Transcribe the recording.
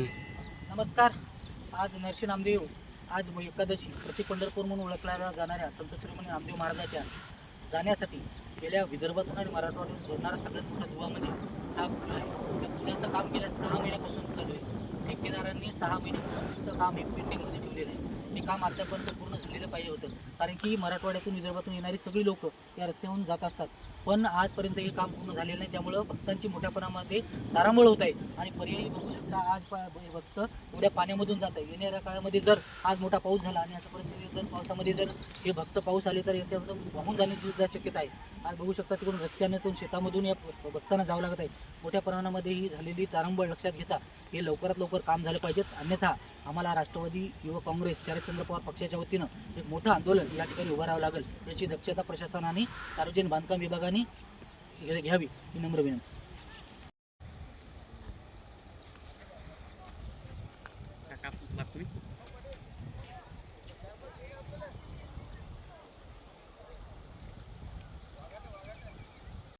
नमस्कार. आज नरशी नामदेव आज एकादशी प्रति पंढरपूर म्हणून ओळखल्या जाणाऱ्या संत श्रीमणी नामदेव महाराजाच्या जाण्यासाठी गेल्या विदर्भातून आणि मराठवाड्यातून जोडणारा सगळ्यात मोठा दुवा म्हणजे हा पूल आहे. त्या पुलाचं काम गेल्या सहा महिन्यापासून चालू आहे. ठेकेदारांनी सहा महिन्यापासून काम हे पेंडिंगमध्ये ठेवलेलं आहे. हे काम आतापर्यंत पूर्ण झालेलं पाहिजे होतं. कारण की मराठवाड्यातून विदर्भातून येणारी सगळी लोक या रस्त्यावरून जात असतात. पण आजपर्यंत हे काम पूर्ण झालेलं नाही. त्यामुळं भक्तांची मोठ्या प्रमाणामध्ये तारांबळ होत आहे. आणि पर्यायी बघू शकता आज भक्त उद्या पाण्यामधून जात आहे येणाऱ्या काळामध्ये जर आज मोठा पाऊस झाला आणि आतापर्यंत जर पावसामध्ये जर हे भक्त पाऊस आले तर याच्यामधून वाहून जाण्याची सुद्धा शक्यता आहे. आज बघू शकता तिकडून रस्त्यातून शेतामधून या भक्तांना जावं लागत आहे. मोठ्या प्रमाणामध्ये ही झालेली तारंबळ लक्षात घेता हे लवकरात लवकर काम झालं पाहिजेत. अन्यथा आम्हाला राष्ट्रवादी युवक काँग्रेस शरदचंद्र पवार पक्षाच्या वतीनं एक मोठं आंदोलन या ठिकाणी उभं राहावं लागेल. याची दक्षता प्रशासनाने सार्वजनिक बांधकाम विभागाने घ्यावी. ही नम्र विनंती. काका बातमी.